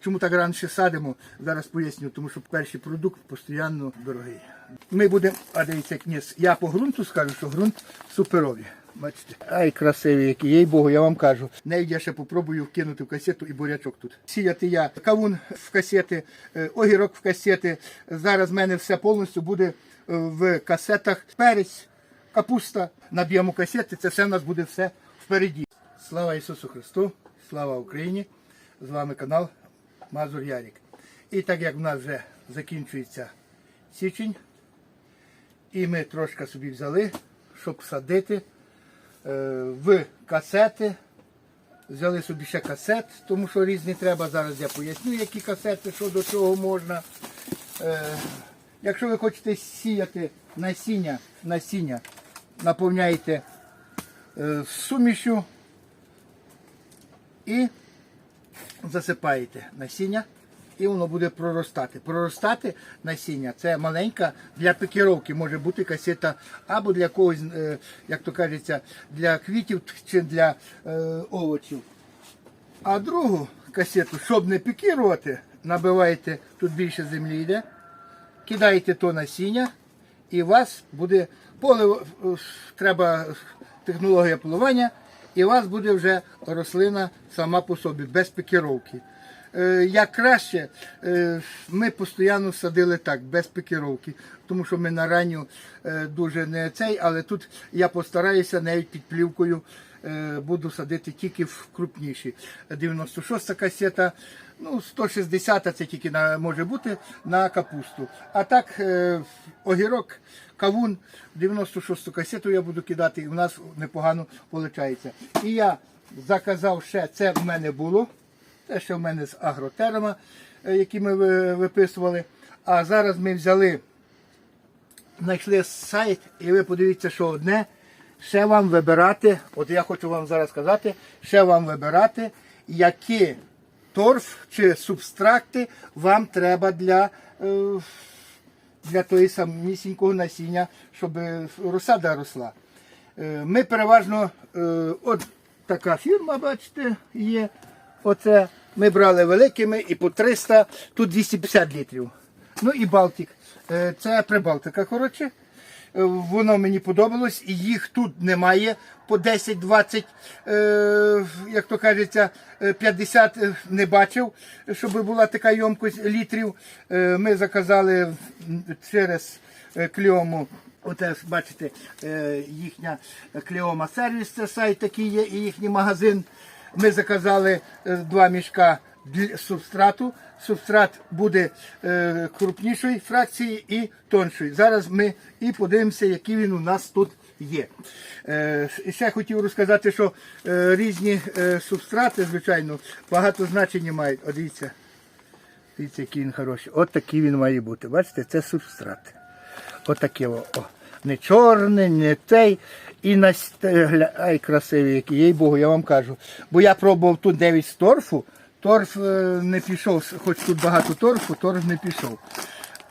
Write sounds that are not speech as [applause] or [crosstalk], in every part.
чому так раніше садимо? Зараз поясню, тому що перший продукт постійно дорогий. Ми будемо, а дивіться, ні, я по ґрунту скажу, що ґрунт суперовий. Бачите? Ай, красивий який, їй Богу, я вам кажу. Навіть я ще попробую вкинути в касету і бурячок тут. Сіяти я кавун в касети, е, огірок в касети. Зараз в мене все повністю буде е, в касетах. Перець, капуста. Наб'ємо касети, це все в нас буде все впереді. Слава Ісусу Христу, слава Україні! З вами канал Мазур Ярік. І так як в нас вже закінчується січень, і ми трошки собі взяли, щоб садити е, в касети. Взяли собі ще касет, тому що різні треба. Зараз я поясню, які касети, що до чого можна. Е, якщо ви хочете сіяти насіння, насіння наповняєте е, сумішю і засипаєте насіння, і воно буде проростати. Проростати насіння це маленька для пікіровки може бути касета або для когось, е, як то кажеться, для квітів чи для е, овочів. А другу касету, щоб не пікірувати, набиваєте, тут більше землі йде, кидаєте то насіння, і у вас буде поле, е, треба технологія поливання, і у вас буде вже рослина сама по собі, без пікіровки. Е, Як краще, е, ми постійно садили так, без пікіровки, тому що ми на ранню е, дуже не цей, але тут я постараюся навіть під плівкою буду садити тільки в крупніші. 96 касета, ну 160 це тільки на, може бути на капусту. А так е, огірок, кавун, 96 касету я буду кидати, і в нас непогано виходить. І я заказав ще, це в мене було. Те, що в мене з агротерма, е, які ми виписували. А зараз ми взяли, знайшли сайт, і ви подивіться, що одне. Ще вам вибирати, от я хочу вам зараз сказати, ще вам вибирати, які торф чи субстракти вам треба для, е, для тої самісінького насіння, щоб розсада росла. Е, Ми переважно, е, от така фірма, бачите, є. Оце ми брали великими і по 300, тут 250 літрів. Ну і Балтик. Е, Це Прибалтика, коротше. Е, Воно мені подобалось, і їх тут немає по 10-20, е, як то кажеться, е, 50 е, не бачив, щоб була така йомкость літрів. Ми заказали через кльому. Оте бачите, їхня кліома сервіс, це сайт такий є, і їхній магазин. Ми заказали два мішка субстрату. Субстрат буде е, крупнішої фракції і тоншої. Зараз ми і подивимося, який він у нас тут є. Е, ще хотів розказати, що е, різні е, субстрати, звичайно, багато значення мають. О, дивіться, дивіться, який він хороший. От такий він має бути. Бачите, це субстрат. Отаке о. Не чорний, не цей. І на ай, красивий який, їй Богу, я вам кажу. Бо я пробував тут 9 з торфу, торф е, не пішов, хоч тут багато торфу, торф не пішов.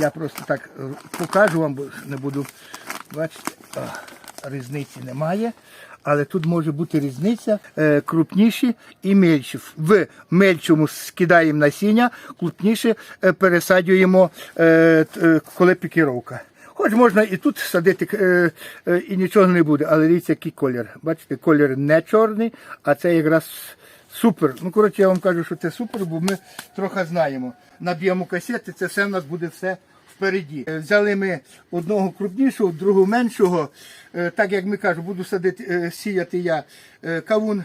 Я просто так е, покажу вам, бо не буду. Бачите, різниці немає. Але тут може бути різниця е, крупніші і мельчі. В мельчому скидаємо насіння, крупніше пересаджуємо, е, коли пікіровка. Хоч можна і тут садити, і нічого не буде, але дивіться, який колір. Бачите, колір не чорний, а це якраз супер. Ну, коротше, я вам кажу, що це супер, бо ми трохи знаємо. Наб'ємо касети, це все в нас буде все впереді. Е, Взяли ми одного крупнішого, другого меншого. Е, Так як ми кажемо, буду садити, е, сіяти я кавун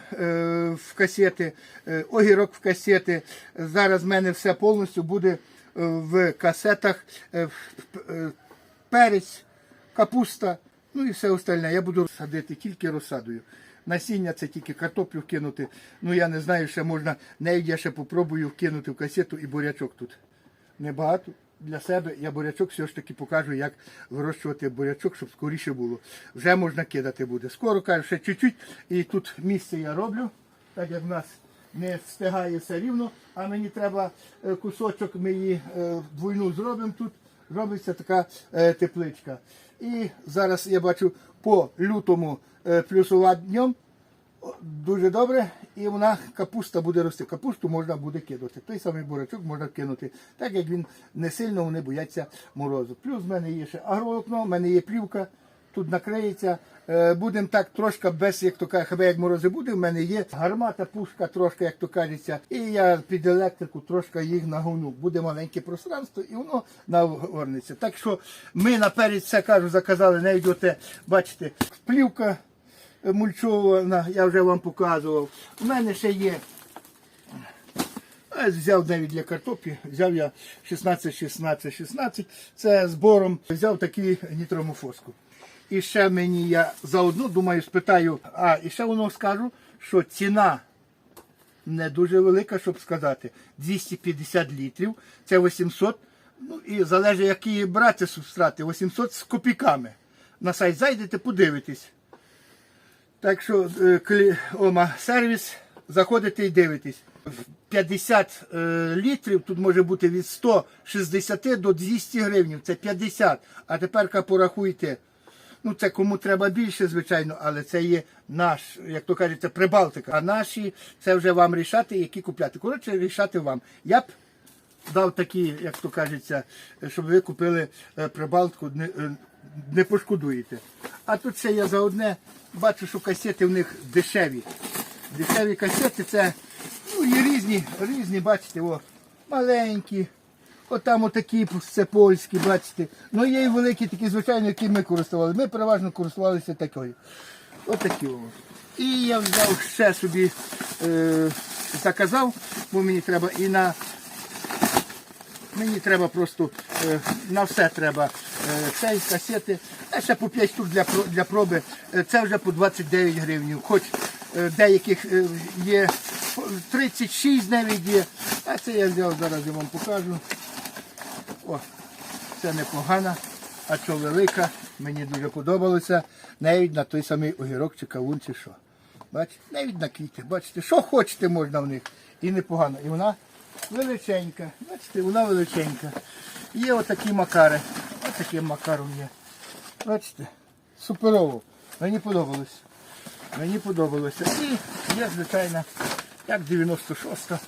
в касети, огірок в касети. Зараз в мене все повністю буде в касетах. перець, капуста, ну і все остальне. Я буду садити тільки розсадою. Насіння це тільки картоплю вкинути. Ну я не знаю, ще можна, навіть я ще попробую вкинути в касету і бурячок тут. Небагато. Для себе я бурячок все ж таки покажу, як вирощувати бурячок, щоб скоріше було. Вже можна кидати буде. Скоро кажу, ще чуть-чуть. І тут місце я роблю, так як в нас не встигає все рівно, а мені треба е, кусочок, ми її е, двойну зробимо тут. Робиться така е, тепличка. І зараз я бачу по лютому плюсова днем. Дуже добре, і вона капуста буде рости. Капусту можна буде кинути. Той самий бурячок можна кинути, так як він не сильно вони бояться морозу. Плюс в мене є ще агроволокно, в мене є плівка, тут накриється. Е, Будемо так трошки без, як то кажуть, як морози буде, в мене є гармата, пушка, трошки, як то кажеться, і я під електрику трошки їх нагону. Буде маленьке пространство і воно нагорнеться. Так що ми наперед все кажу, заказали, не йдете, бачите, плівка мульчована, я вже вам показував. У мене ще є. е, Взяв навіть для картоплі, взяв я 16, 16, 16. Це збором взяв таку нітромофоску. І ще мені я заодно думаю, спитаю, а і ще воно скажу, що ціна не дуже велика, щоб сказати. 250 літрів, це 800, ну і залежить, які брати субстрати, 800 з копійками. На сайт зайдете, подивитесь. Так що е, Ома сервіс, заходите і дивитесь. 50 е, літрів тут може бути від 160 до 200 гривень. Це 50. А тепер порахуйте. Ну, це кому треба більше, звичайно, але це є наш, як то кажете, Прибалтика. А наші це вже вам рішати, які купляти. Коротше, рішати вам. Я б дав такі, як то кажеться, щоб ви купили е, Прибалтику, не, пошкодуєте. А тут ще я за одне бачу, що касети в них дешеві. Дешеві касети це ну, є різні, різні, бачите, о, маленькі. Отам отакі, це польські, бачите. Ну є і великі такі, звичайно, які ми користували. Ми переважно користувалися такою. Отакі. О. І я взяв ще собі, е, заказав, бо мені треба і на Мені треба просто е, на все треба е, цей касети. А ще по 5 штук для, для проби. Е, це вже по 29 гривень. Хоч е, деяких е, є 36 навіть є. А це я взяв, зараз я вам покажу. О, це непогана, а що велика. Мені дуже подобалося. Навіть на той самий огірок чи кавун чи що. Бачите, навіть на квіти. Бачите, що хочете можна в них. І непогано. І вона величенька. Бачите, вона величенька. Є отакі макари. Отакий макаром є. Бачите, суперово. Мені подобалось. Мені подобалося. І є, звичайно, як 96-та.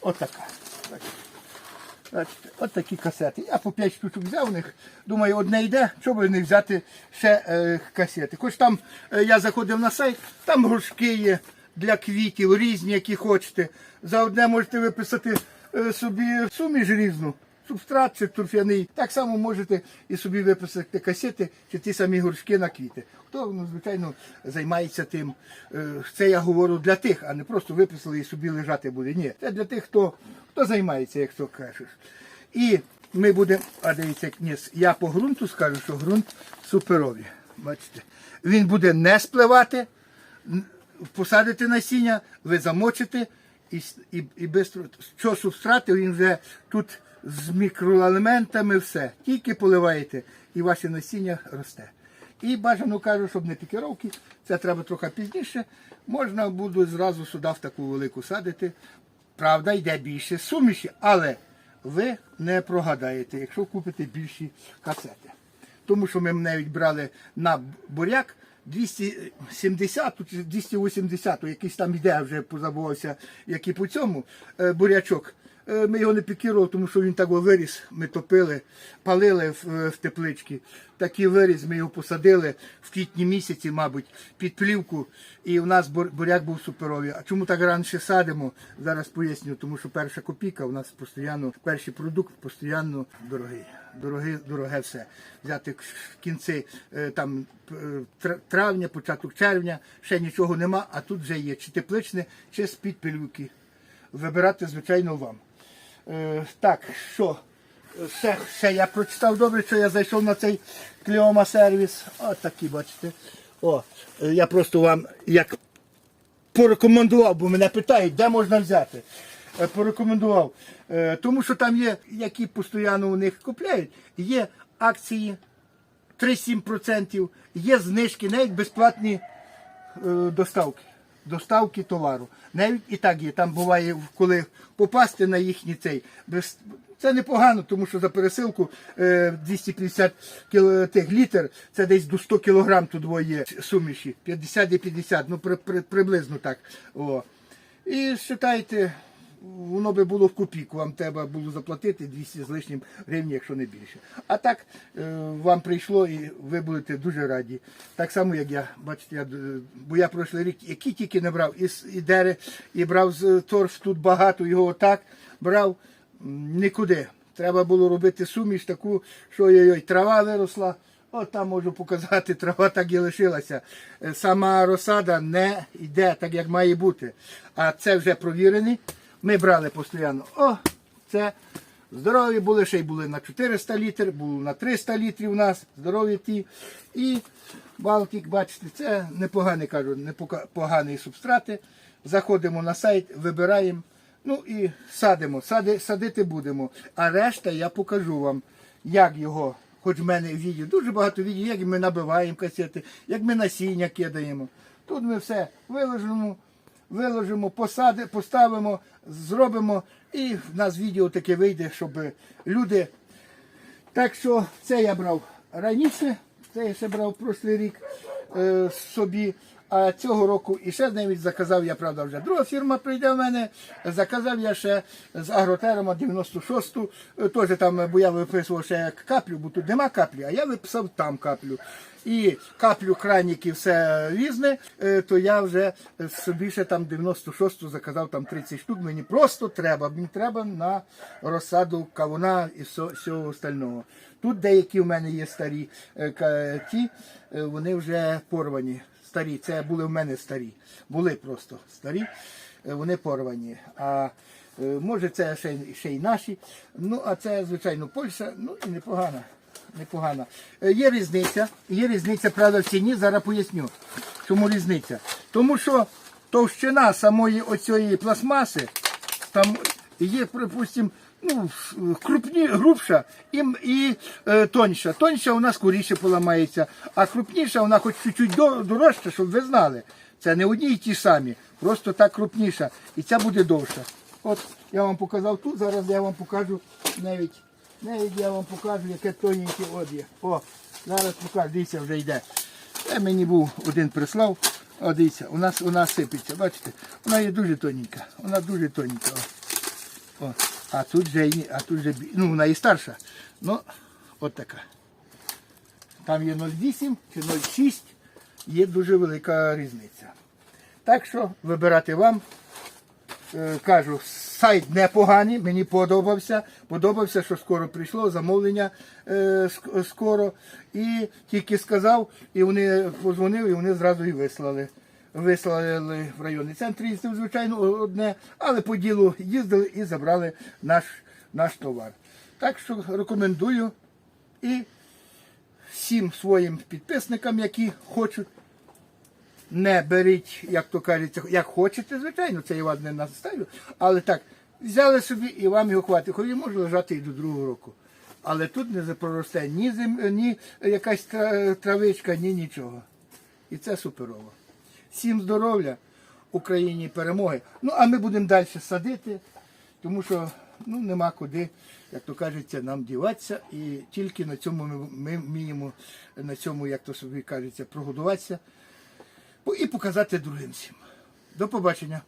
Отака. Бачите. От такі касети. Я по 5 штучок взяв у них. Думаю, одне йде, би не взяти ще е, касети. Хоч там е, я заходив на сайт, там горшки є для квітів, різні, які хочете. За одне можете виписати е, собі суміш різну. Субстрат чи торфяний. Так само можете і собі виписати касети чи ті самі горшки на квіти. Хто, ну, звичайно, займається тим. Е, Це я говорю для тих, а не просто виписали і собі лежати буде. Ні, це для тих, хто, хто займається, як то кажеш. І ми будемо, а дивіться, як ні, я по ґрунту скажу, що ґрунт суперовий. Бачите, він буде не спливати, посадите насіння, ви замочите і, і, і без що субстрати, він вже тут з мікроелементами все. Тільки поливаєте і ваше насіння росте. І бажано кажу, щоб не пікіровки, це треба трохи пізніше. Можна буде зразу сюди в таку велику садити. Правда, йде більше суміші, але ви не прогадаєте, якщо купите більші касети. Тому що ми навіть брали на буряк 270 чи 280, якийсь там іде, вже позабувався, який по цьому е, бурячок. Е, Ми його не пікірували, тому що він так виріс. Ми топили, палили в, е, тепличці. Такий виріс, ми його посадили в квітні місяці, мабуть, під плівку. І у нас буряк був суперовий. А чому так раніше садимо? Зараз поясню, тому що перша копійка у нас постійно, перший продукт постійно дорогий. Дороге, дороге все. Взяти в кінці е, там травня, початок червня, ще нічого нема, а тут вже є чи тепличне, чи з-під пилюки. Вибирати, звичайно, вам. Е, так, що? Ще, ще я прочитав добре, що я зайшов на цей кліома сервіс. От такі, бачите. О, е, я просто вам як порекомендував, бо мене питають, де можна взяти. Е, Порекомендував. Тому що там є, які постійно у них купляють, є акції 3-7%, є знижки, навіть безплатні доставки. Доставки товару. Навіть і так є. Там буває, коли попасти на їхній цей. Без, Це непогано, тому що за пересилку е, 250 кіл, тих літр, це десь до 100 кілограм тут двоє суміші. 50 і 50, ну при, при, приблизно так. О. І вважайте, воно би було в копійку, вам треба було заплатити 200 з лишнім гривень, якщо не більше. А так е, вам прийшло і ви будете дуже раді. Так само, як я, бачите, я, е, бо я прошлий рік, який тільки не брав, і, і дери, і брав з торф тут багато, його отак брав нікуди. Треба було робити суміш таку, що ой-ой, трава виросла. От там можу показати, [laughs] трава так і лишилася. Е, Сама розсада не йде так, як має бути. А це вже провірений. Ми брали постійно. О, це здорові були, ще й були на 400 літрів, були на 300 літрів у нас, здорові ті. І Балтик, бачите, це непоганий, кажу, непоганий субстрати. Заходимо на сайт, вибираємо. Ну і садимо, Сади, садити будемо. А решта я покажу вам, як його, хоч в мене відео, дуже багато відео, як ми набиваємо касети, як ми насіння кидаємо. Тут ми все виложимо, виложимо, посади, поставимо, зробимо, і в нас відео таке вийде, щоб люди. Так що це я брав раніше, це я ще брав прошлий рік е, собі. А цього року і ще навіть заказав я, правда, вже друга фірма прийде в мене. Заказав я ще з агротерма 96-ту. е, Теж там, бо я виписував ще каплю, бо тут нема каплі, а я виписав там каплю. І каплю краніки все різне, е, то я вже собі ще там 96-ту заказав там 30 штук. Мені просто треба. Мені треба на розсаду кавуна і всього, остального. Тут деякі в мене є старі е, ті, е, вони вже порвані. Старі, це були в мене старі. Були просто старі, е, вони порвані. А е, може це ще, ще й наші. Ну, а це, звичайно, Польща, ну і непогана. Непогана. Е, Є різниця, є різниця, правда, в ціні, зараз поясню. Чому різниця? Тому що товщина самої оцієї пластмаси, там є, припустимо, ну, крупні, грубша і, і е, тоньша. Тоньша у нас скоріше поламається, а крупніша вона хоч чуть-чуть до- дорожча, щоб ви знали. Це не одні й ті самі, просто так крупніша. І ця буде довша. От я вам показав тут, зараз я вам покажу навіть, навіть я вам покажу, яке тоненьке є. О, зараз покажу, дивіться, вже йде. Це мені був один прислав. О, дивіться, у нас вона сипеться, бачите? Вона є дуже тоненька. Вона дуже тоненька. О. А тут вже, й- а тут бі- ну вона і старша. Ну, така. Там є 0,8 чи 0,6, є дуже велика різниця. Так що вибирати вам. Е, Кажу, сайт непоганий, мені подобався. Подобався, що скоро прийшло, замовлення е, скоро. І тільки сказав, і вони позвонили, і вони зразу і вислали. Вислали в районний центр, їздив, звичайно, одне, але по ділу їздили і забрали наш, наш товар. Так що рекомендую і всім своїм підписникам, які хочуть не беріть, як то кажеться, як хочете, звичайно, це я вас не наставлю, але так, взяли собі і вам його хватить. Хоч може лежати і до другого року. Але тут не запроросте ні зем, ні якась травичка, ні нічого. І це суперово. Всім здоров'я, Україні перемоги. Ну, а ми будемо далі садити, тому що ну, нема куди, як то кажеться, нам діватися. І тільки на цьому ми, ми вміємо, на цьому, як то собі кажеться, прогодуватися і показати другим всім. До побачення.